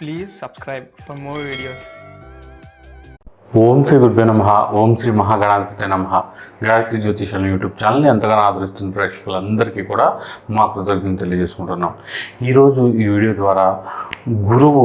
Please subscribe for more videos ఓం శ్రీ గురుభ్యో నమ ఓం శ్రీ మహాగణాధిపతి నమ. గాయత్రి జ్యోతిషాల యూట్యూబ్ ఛానల్ని ఎంతగానో ఆదరిస్తున్న ప్రేక్షకులందరికీ కూడా మా కృతజ్ఞతలు తెలియజేసుకుంటున్నాం. ఈరోజు ఈ వీడియో ద్వారా గురువు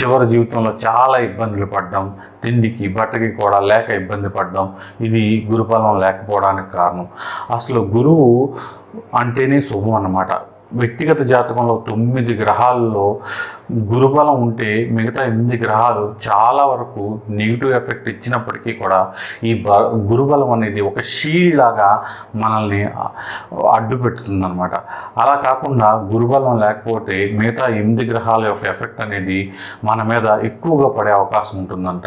చివరి జీవితంలో చాలా ఇబ్బందులు పడ్డం. తిండికి బట్టకి కూడా లేక ఇబ్బంది పడ్డాం. ఇది గురుఫలం లేకపోవడానికి కారణం. అసలు గురువు అంటేనే శుభం అన్నమాట. వ్యక్తిగత జాతకంలో తొమ్మిది గ్రహాల్లో గురుబలం ఉంటే మిగతా ఎనిమిది గ్రహాలు చాలా వరకు నెగిటివ్ ఎఫెక్ట్ ఇచ్చినప్పటికీ కూడా ఈ బ గురుబలం అనేది ఒక షీల్డ్ లాగా మనల్ని అడ్డు పెడుతుంది అనమాట అలా కాకుండా గురుబలం లేకపోతే మిగతా ఎనిమిది గ్రహాల యొక్క ఎఫెక్ట్ అనేది మన మీద ఎక్కువగా పడే అవకాశం ఉంటుందంట.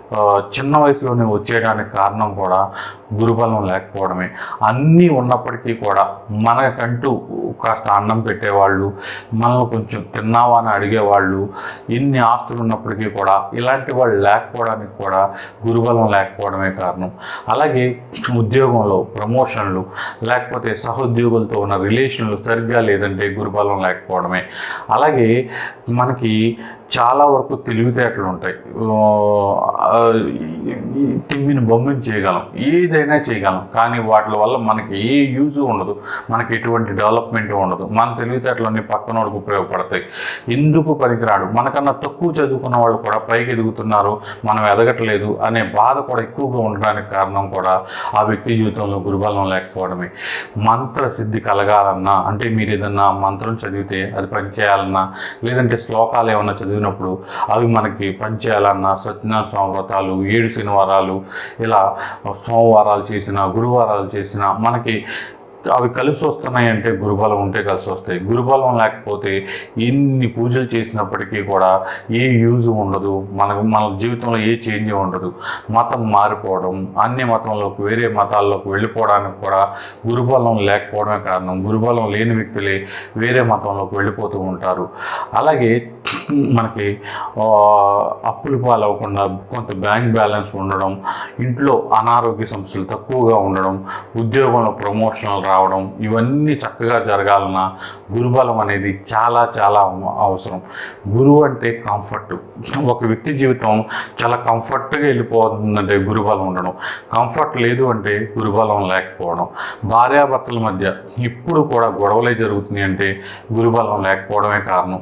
చిన్న వయసులోనే వచ్చేయడానికి కారణం కూడా గురుబలం లేకపోవడమే. అన్నీ ఉన్నప్పటికీ కూడా మనకంటూ కాస్త అన్నం పెట్టేవాళ్ళు మనల్ని కొంచెం తిన్నావా అని అడిగేవాళ్ళు ఎన్ని ఆస్తులు ఉన్నప్పటికీ కూడా ఇలాంటి వాళ్ళు లేకపోవడానికి కూడా గురుబలం లేకపోవడమే కారణం. అలాగే ఉద్యోగంలో ప్రమోషన్లు లేకపోతే సహోద్యోగులతో ఉన్న రిలేషన్లు సరిగ్గా లేదంటే గురుబలం లేకపోవడమే. అలాగే మనకి చాలా వరకు తెలివితేటలు ఉంటాయి. ఆ, తిమ్మిని బొమ్మని చేయగలం ఏదైనా చేయగలం కానీ వాటి వల్ల మనకి ఏ యూజ్ ఉండదు మనకి ఎటువంటి డెవలప్మెంట్ ఉండదు. మన తెలివితేటలన్నీ వాళ్ళకి ఉపయోగపడతాయి. ఎందుకు పనికిరాడు? మనకన్నా తక్కువ చదువుకున్న వాళ్ళు కూడా పైకి ఎదుగుతున్నారు మనం ఎదగట్లేదు అనే బాధ కూడా ఎక్కువగా ఉండడానికి కారణం కూడా ఆ వ్యక్తి జీవితంలో గురుబలం లేకపోవడమే. మంత్ర సిద్ధి కలగాలన్నా అంటే మీరు ఏదన్నా మంత్రం చదివితే అది పనిచేయాలన్నా లేదంటే శ్లోకాలు ఏమన్నా చదివినప్పుడు అవి మనకి పనిచేయాలన్నా సత్యనారాయణ స్వామి వ్రతాలు ఏడు శనివారాలు ఇలా సోమవారాలు చేసిన గురువారాలు చేసిన మనకి అవి కలిసి వస్తున్నాయి అంటే గురుబలం ఉంటే కలిసి వస్తాయి. గురుబలం లేకపోతే ఎన్ని పూజలు చేసినప్పటికీ కూడా ఏ యూజ్ ఉండదు. మనకు మన జీవితంలో ఏ చేంజ్ ఉండదు. మతం మారిపోవడం అన్ని మతంలోకి వేరే మతాల్లోకి వెళ్ళిపోవడానికి కూడా గురుబలం లేకపోవడమే కారణం. గురుబలం లేని వ్యక్తులే వేరే మతంలోకి వెళ్ళిపోతూ ఉంటారు. అలాగే మనకి అప్పులు పాలవకుండా కొంత బ్యాంక్ బ్యాలెన్స్ ఉండడం ఇంట్లో అనారోగ్య సమస్యలు తక్కువగా ఉండడం ఉద్యోగంలో ప్రమోషన్లు రావడం ఇవన్నీ చక్కగా జరగాలన్నా గురుబలం అనేది చాలా చాలా అవసరం. గురువు అంటే కంఫర్ట్. ఒక వ్యక్తి జీవితం చాలా కంఫర్ట్గా వెళ్ళిపోతుందంటే గురుబలం ఉండడం. కంఫర్ట్ లేదు అంటే గురుబలం లేకపోవడం. భార్యాభర్తల మధ్య ఇప్పుడు కూడా గొడవలే జరుగుతున్నాయి అంటే గురుబలం లేకపోవడమే కారణం.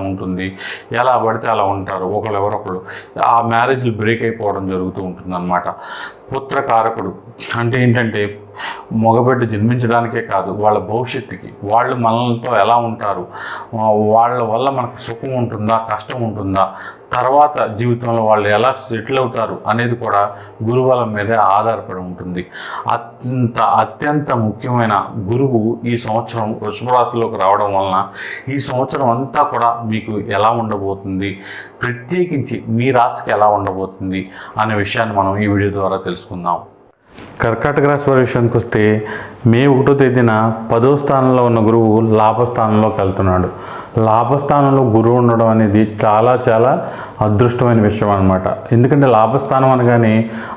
ఉంటుంది. ఎలా పడితే అలా ఉంటారు. ఒకళ్ళు ఎవరొకళ్ళు ఆ మ్యారేజ్లు బ్రేక్ అయిపోవడం జరుగుతూ ఉంటుంది అనమాట పుత్రకారకుడు అంటే ఏంటంటే మగబిడ్డ జన్మించడానికే కాదు వాళ్ళ భవిష్యత్తుకి. వాళ్ళు మనలతో ఎలా ఉంటారు? వాళ్ళ వల్ల మనకు సుఖం ఉంటుందా? కష్టం ఉంటుందా? తర్వాత జీవితంలో వాళ్ళు ఎలా సెటిల్ అవుతారు అనేది కూడా గురువుల మీద ఆధారపడి ఉంటుంది. అత్యంత అత్యంత ముఖ్యమైన గురువు ఈ సంవత్సరం వృషభరాశిలోకి రావడం వలన ఈ సంవత్సరం అంతా కూడా మీకు ఎలా ఉండబోతుంది? ప్రత్యేకించి మీ రాశికి ఎలా ఉండబోతుంది? అనే విషయాన్ని మనం ఈ వీడియో ద్వారా తెలుసుకుందాం. కర్కాటక రాశి వారి విషయానికి వస్తే మే ఒకటో తేదీన పదో స్థానంలో ఉన్న గురువు లాభస్థానంలోకి వెళ్తున్నాడు. లాభస్థానంలో గురువు ఉండడం అనేది చాలా చాలా అదృష్టమైన విషయం అనమాట ఎందుకంటే లాభస్థానం అనగానే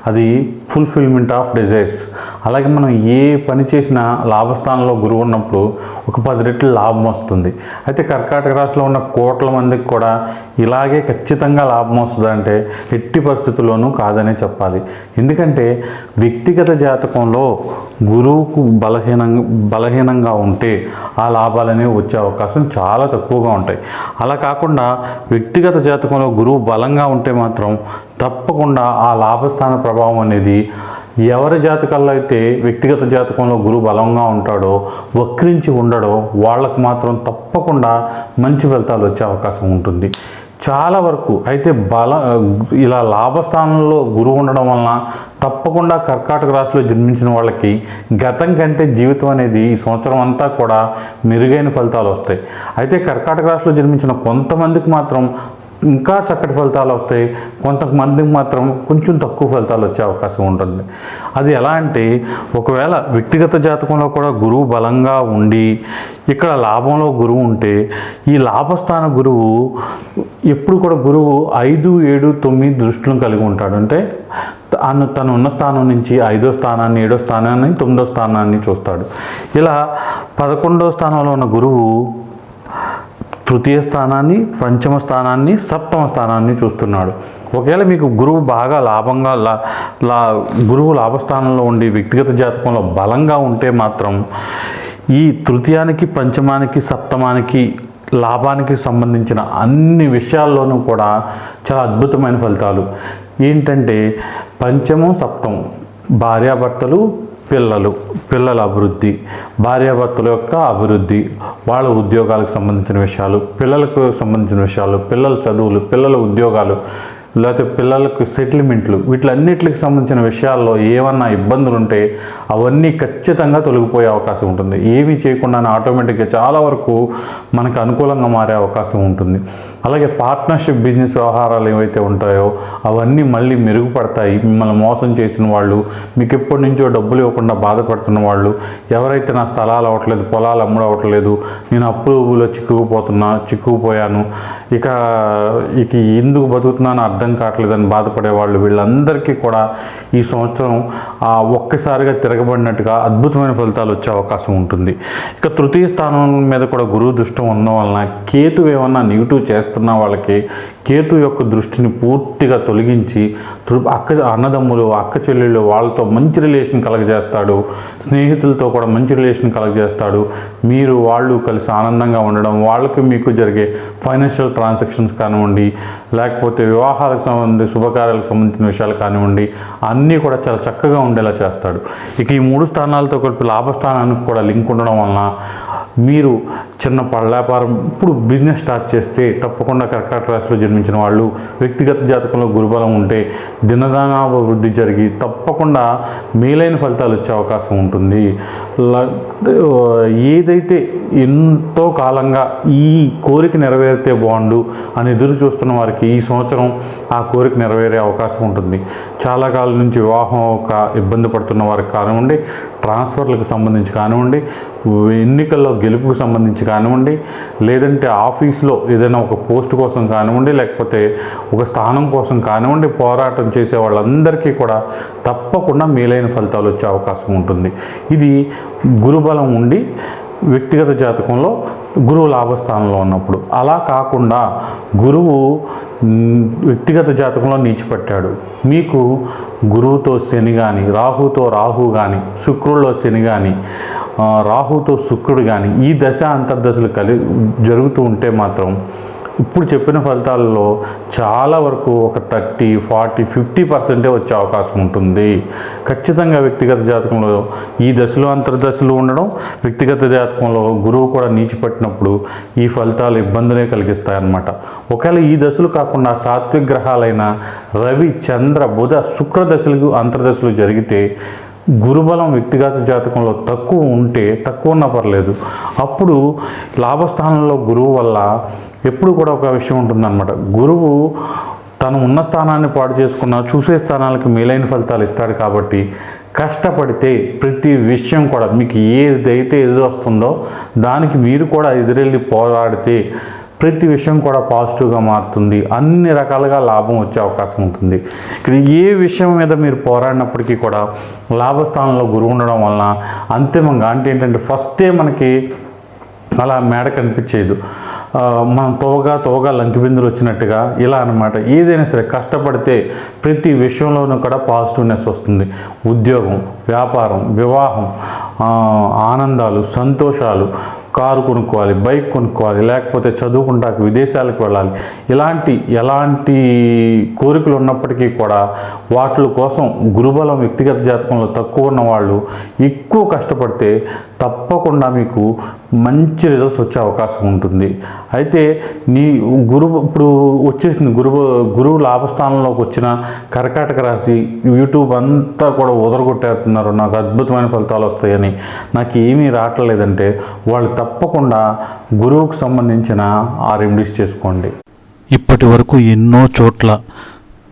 అది ఫుల్ఫిల్మెంట్ ఆఫ్ డిజైర్స్ అలాగే మనం ఏ పని చేసినా లాభస్థానంలో గురువు ఉన్నప్పుడు ఒక పది రెట్లు లాభం వస్తుంది. అయితే కర్కాటక రాశిలో ఉన్న కోట్ల మందికి కూడా ఇలాగే ఖచ్చితంగా లాభం వస్తుంది అంటే ఎట్టి పరిస్థితుల్లోనూ కాదనే చెప్పాలి. ఎందుకంటే వ్యక్తిగత జాతకంలో గురువుకు బలహీనంగా బలహీనంగా ఉంటే ఆ లాభాలనేవి వచ్చే అవకాశం చాలా తక్కువగా ఉంటాయి. అలా కాకుండా వ్యక్తిగత జాతకంలో గురువు బలంగా ఉంటే మాత్రం తప్పకుండా ఆ లాభస్థాన ప్రభావం అనేది ఎవరి జాతకాల్లో అయితే వ్యక్తిగత జాతకంలో గురువు బలంగా ఉంటాడో వక్రించి ఉండడో వాళ్ళకు మాత్రం తప్పకుండా మంచి ఫలితాలు వచ్చే అవకాశం ఉంటుంది. చాలా వరకు అయితే బల ఇలా లాభస్థానంలో గురువు ఉండడం వలన తప్పకుండా కర్కాటక రాశిలో జన్మించిన వాళ్ళకి గతం కంటే జీవితం అనేది ఈ సంవత్సరం అంతా కూడా మెరుగైన ఫలితాలు వస్తాయి. అయితే కర్కాటక రాశిలో జన్మించిన కొంతమందికి మాత్రం ఇంకా చక్కటి ఫలితాలు వస్తాయి. కొంతమందికి మాత్రం కొంచెం తక్కువ ఫలితాలు వచ్చే అవకాశం ఉంటుంది. అది ఎలా అంటే ఒకవేళ వ్యక్తిగత జాతకంలో కూడా గురువు బలంగా ఉండి ఇక్కడ లాభంలో గురువు ఉంటే ఈ లాభస్థాన గురువు ఎప్పుడు కూడా గురువు ఐదు ఏడు తొమ్మిది దృష్టిలను కలిగి ఉంటాడు. అంటే తను తను ఉన్న స్థానం నుంచి ఐదో స్థానాన్ని ఏడో స్థానాన్ని తొమ్మిదో స్థానాన్ని చూస్తాడు. ఇలా పదకొండో స్థానంలో ఉన్న గురువు తృతీయ స్థానాన్ని పంచమ స్థానాన్ని సప్తమ స్థానాన్ని చూస్తున్నాడు. ఒకవేళ మీకు గురువు బాగా లాభంగా లా లా గురువు లాభస్థానంలో ఉండి వ్యక్తిగత జాతకంలో బలంగా ఉంటే మాత్రం ఈ తృతీయానికి పంచమానికి సప్తమానికి లాభానికి సంబంధించిన అన్ని విషయాల్లోనూ కూడా చాలా అద్భుతమైన ఫలితాలు. ఏంటంటే పంచమం సప్తమం భార్యాభర్తలు పిల్లలు పిల్లల అభివృద్ధి భార్యాభర్తల యొక్క అభివృద్ధి వాళ్ళ ఉద్యోగాలకు సంబంధించిన విషయాలు పిల్లలకు సంబంధించిన విషయాలు పిల్లల చదువులు పిల్లల ఉద్యోగాలు లేకపోతే పిల్లలకు సెటిల్మెంట్లు వీటిలన్నిటికి సంబంధించిన విషయాల్లో ఏమన్నా ఇబ్బందులు ఉంటే అవన్నీ ఖచ్చితంగా తొలగిపోయే అవకాశం ఉంటుంది. ఏమీ చేయకుండానే ఆటోమేటిక్గా చాలా వరకు మనకు అనుకూలంగా మారే అవకాశం ఉంటుంది. అలాగే పార్ట్నర్షిప్ బిజినెస్ వ్యవహారాలు ఏవైతే ఉంటాయో అవన్నీ మళ్ళీ మెరుగుపడతాయి. మిమ్మల్ని మోసం చేసిన వాళ్ళు మీకు ఎప్పటి నుంచో డబ్బులు ఇవ్వకుండా బాధపడుతున్న వాళ్ళు ఎవరైతే నా స్థలాలు అవ్వట్లేదు పొలాలు అమ్ముడు అవ్వట్లేదు నేను అప్పులో చిక్కుకుపోతున్నా చిక్కుకుపోయాను ఇక ఇక ఎందుకు బతుకుతున్నానో అర్థం కావట్లేదని బాధపడే వాళ్ళు వీళ్ళందరికీ కూడా ఈ సంవత్సరం ఒక్కసారిగా తిరగబడినట్టుగా అద్భుతమైన ఫలితాలు వచ్చే అవకాశం ఉంటుంది. ఇక తృతీయ స్థానం మీద కూడా గురువు దృష్టం ఉండడం వలన కేతు ఏమన్నా నెగిటివ్ చేస్తున్న వాళ్ళకి కేతు యొక్క దృష్టిని పూర్తిగా తొలగించి అక్క అన్నదమ్ములు అక్క చెల్లెళ్ళు వాళ్ళతో మంచి రిలేషన్ కలగజేస్తాడు. స్నేహితులతో కూడా మంచి రిలేషన్ కలగజేస్తాడు. మీరు వాళ్ళు కలిసి ఆనందంగా ఉండడం వాళ్ళకి మీకు జరిగే ఫైనాన్షియల్ ట్రాన్సాక్షన్స్ కానివ్వండి లేకపోతే వివాహాలకు సంబంధించి శుభకార్యాలకు సంబంధించిన విషయాలు కానివ్వండి అన్నీ కూడా చాలా చక్కగా ఉండేలా చేస్తాడు. ఇక ఈ మూడు స్థానాలతో కలిపి లాభస్థానానికి కూడా లింక్ ఉండడం వలన మీరు చిన్న పళ్ళ వ్యాపారం ఇప్పుడు బిజినెస్ స్టార్ట్ చేస్తే తప్పకుండా కర్కాటక రాశిలో జన్మించిన వాళ్ళు వ్యక్తిగత జాతకంలో గురుబలం ఉంటే దినదానాభివృద్ధి జరిగి తప్పకుండా మేలైన ఫలితాలు వచ్చే అవకాశం ఉంటుంది. ల- ఏదైతే ఎంతో కాలంగా ఈ కోరిక నెరవేరితే బాగుండు అని ఎదురు చూస్తున్న వారికి ఈ సంవత్సరం ఆ కోరిక నెరవేరే అవకాశం ఉంటుంది. చాలా కాలం నుంచి వివాహం ఒక ఇబ్బంది పడుతున్న వారికి కానివ్వండి ట్రాన్స్ఫర్లకు సంబంధించి కానివ్వండి ఎన్నికల్లో గెలుపుకు సంబంధించి కానివ్వండి లేదంటే ఆఫీస్లో ఏదైనా ఒక పోస్ట్ కోసం కానివ్వండి లేకపోతే ఒక స్థానం కోసం కానివ్వండి పోరాటం చేసే వాళ్ళందరికీ కూడా తప్పకుండా మేలైన ఫలితాలు వచ్చే అవకాశం ఉంటుంది. ఇది గురుబలం ఉండి వ్యక్తిగత జాతకంలో గురువు లాభస్థానంలో ఉన్నప్పుడు. అలా కాకుండా గురువు వ్యక్తిగత జాతకంలో నీచిపట్టాడు. మీకు గురువుతో శని కానీ రాహుతో రాహు కానీ శుక్రుడిలో శని కానీ రాహుతో శుక్రుడు కానీ ఈ దశ అంతర్దశలు కలి జరుగుతూ ఉంటే మాత్రం ఇప్పుడు చెప్పిన ఫలితాలలో చాలా వరకు ఒక థర్టీ ఫార్టీ ఫిఫ్టీ పర్సెంటే వచ్చే అవకాశం ఉంటుంది. ఖచ్చితంగా వ్యక్తిగత జాతకంలో ఈ దశలు అంతర్దశలు ఉండడం వ్యక్తిగత జాతకంలో గురువు కూడా నీచిపెట్టినప్పుడు ఈ ఫలితాలు ఇబ్బందులే కలిగిస్తాయన్నమాట. ఒకవేళ ఈ దశలు కాకుండా సాత్విక గ్రహాలైన రవి చంద్ర బుధ శుక్ర దశలు అంతర్దశలు జరిగితే గురుబలం వ్యక్తిగత జాతకంలో తక్కువ ఉంటే తక్కువ ఉన్నా పర్లేదు. అప్పుడు లాభస్థానంలో గురువు వల్ల ఎప్పుడు కూడా ఒక విషయం ఉంటుందన్నమాట. గురువు తను ఉన్న స్థానాన్ని పాడు చేసుకున్న చూసే స్థానాలకు మేలైన ఫలితాలు ఇస్తాడు కాబట్టి కష్టపడితే ప్రతి విషయం కూడా మీకు ఏదైతే ఎదురు వస్తుందో దానికి మీరు కూడా ఎదురెళ్ళి పోరాడితే ప్రతి విషయం కూడా పాజిటివ్గా మారుతుంది. అన్ని రకాలుగా లాభం వచ్చే అవకాశం ఉంటుంది. ఇక్కడ ఏ విషయం మీద మీరు పోరాడినప్పటికీ కూడా లాభస్థానంలో గురువు ఉండడం వలన అంతిమంగా అంటే ఏంటంటే ఫస్టే మనకి అలా మేడ కనిపించేది మనం తోగా తోగా లంకి బిందులు వచ్చినట్టుగా ఇలా అనమాట ఏదైనా సరే కష్టపడితే ప్రతి విషయంలోనూ కూడా పాజిటివ్నెస్ వస్తుంది. ఉద్యోగం వ్యాపారం వివాహం ఆనందాలు సంతోషాలు కారు కొనుక్కోవాలి బైక్ కొనుక్కోవాలి లేకపోతే చదువుకుంటాక విదేశాలకు వెళ్ళాలి. ఇలాంటి ఎలాంటి కోరికలు ఉన్నప్పటికీ కూడా వాటి కోసం గురుబలం వ్యక్తిగత జాతకంలో తక్కువ ఉన్న వాళ్ళు ఎక్కువ కష్టపడితే తప్పకుండా మీకు మంచి రిజల్ట్స్ వచ్చే అవకాశం ఉంటుంది. అయితే నీ గురువు ఇప్పుడు వచ్చేసింది గురువు గురువు లాభస్థానంలోకి వచ్చిన కర్కాటక రాశి యూట్యూబ్ అంతా కూడా ఉదరగొట్టేస్తున్నారు నాకు అద్భుతమైన ఫలితాలు వస్తాయని. నాకు ఏమీ రావట్లేదంటే వాళ్ళు తప్పకుండా గురువుకు సంబంధించిన ఆ రెమెడీస్ చేసుకోండి. ఇప్పటి వరకు ఎన్నో చోట్ల